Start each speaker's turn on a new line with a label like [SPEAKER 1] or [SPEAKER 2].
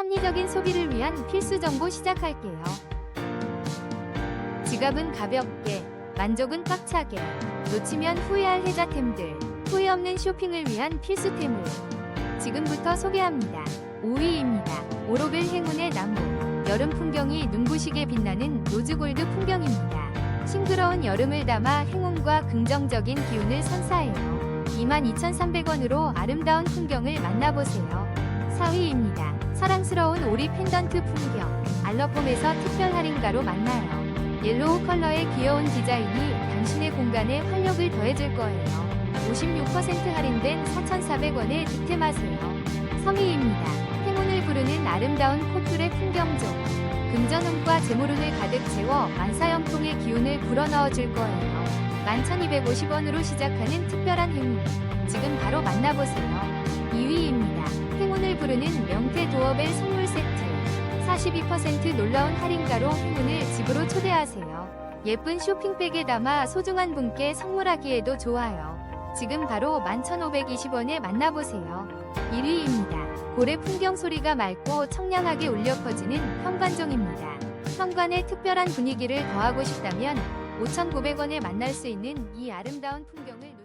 [SPEAKER 1] 합리적인 소비를 위한 필수 정보 시작할게요. 지갑은 가볍게, 만족은 꽉차게, 놓치면 후회할 혜자템들, 후회 없는 쇼핑을 위한 필수템을 지금부터 소개합니다. 5위입니다. 오로벨 행운의 나무. 여름 풍경이 눈부시게 빛나는 로즈골드 풍경입니다. 싱그러운 여름을 담아 행운과 긍정적인 기운을 선사해요. 22,300원으로 아름다운 풍경을 만나보세요. 4위입니다. 사랑스러운 오리 펜던트 풍경. 알러폼에서 특별 할인가로 만나요. 옐로우 컬러의 귀여운 디자인이 당신의 공간에 활력을 더해줄 거예요. 56% 할인된 4,400원에 득템하세요. 3위입니다. 행운을 부르는 아름다운 코툴의 풍경종. 금전운과 재물운을 가득 채워 만사형통의 기운을 불어넣어 줄 거예요. 11,250원으로 시작하는 특별한 행운. 지금 바로 만나보세요. 2위입니다. 행운을 부르는 명태 도어벨 선물 세트. 42% 놀라운 할인가로 행운을 집으로 초대하세요. 예쁜 쇼핑백에 담아 소중한 분께 선물하기에도 좋아요. 지금 바로 11,520원에 만나보세요. 1위입니다. 고래 풍경 소리가 맑고 청량하게 울려 퍼지는 현관종입니다. 현관에 특별한 분위기를 더하고 싶다면 5,900원에 만날 수 있는 이 아름다운 풍경을